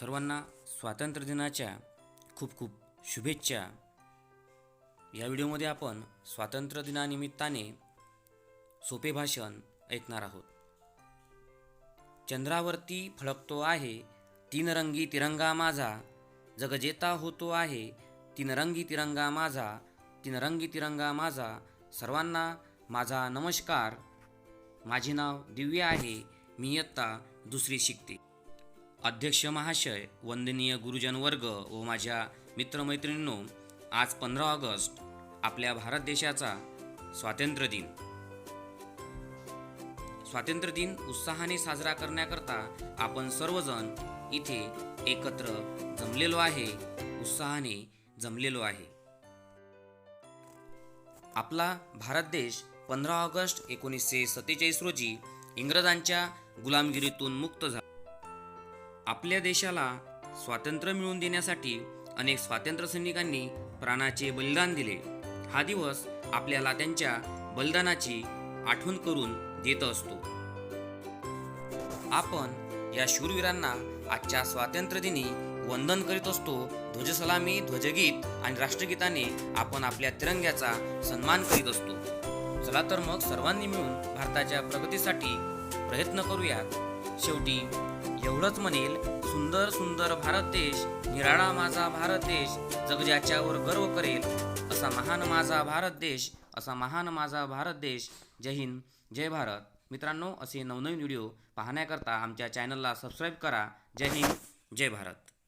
सर्वांना स्वातंत्र्य दिनाच्या खूप खूप शुभेच्छा. या व्हिडिओमध्ये आपण स्वातंत्र्य दिनानिमित्ताने सोपे भाषण ऐकणार आहोत. चंद्रावरती फळकतो आहे तीन रंगी तिरंगा माझा. जगजेता होतो आहे तीन रंगी तिरंगा माझा. तीन रंगी तिरंगा माझा. सर्वांना माझा नमस्कार. माझे नाव दिव्य आहे. मी इयत्ता दुसरी शिकते. अध्यक्ष महाशय वंदनीय गुरुजन वर्ग व माझ्या मित्रमैत्रिणींनो आज पंधरा ऑगस्ट आपल्या भारत देशाचा स्वातंत्र्य दिन. स्वातंत्र्य दिन उत्साहाने साजरा करण्याकरता आपण सर्वजण इथे एकत्र जमलेलो आहे उत्साहाने जमलेलो आहे. आपला भारत देश पंधरा ऑगस्ट एकोणीसशे सत्तेचाळीस रोजी इंग्रजांच्या गुलामगिरीतून मुक्त झाला. आपल्या देशाला स्वातंत्र्य मिळवून देण्यासाठी अनेक स्वातंत्र्य सैनिकांनी प्राणाचे बलिदान दिले. हा दिवस आपल्याला त्यांच्या बलिदानाची आठवण करून देत असतो. आपण या शूरवीरांना आजच्या स्वातंत्र्यदिनी वंदन करीत असतो. ध्वजसलामी ध्वजगीत आणि राष्ट्रगीताने आपण आपल्या तिरंग्याचा सन्मान करीत असतो. चला तर मग सर्वांनी मिळून भारताच्या प्रगतीसाठी प्रयत्न करूयात. शेवटी एवढंच म्हणेल सुंदर सुंदर भारत देश निराळा माझा भारत देश जग ज्याच्यावर गर्व करेल असा महान माझा भारत देश असा महान माझा भारत देश. जय हिंद जय भारत. मित्रांनो असे नवनवीन व्हिडिओ पाहण्याकरता आमच्या चॅनलला सबस्क्राईब करा. जय हिंद जय भारत.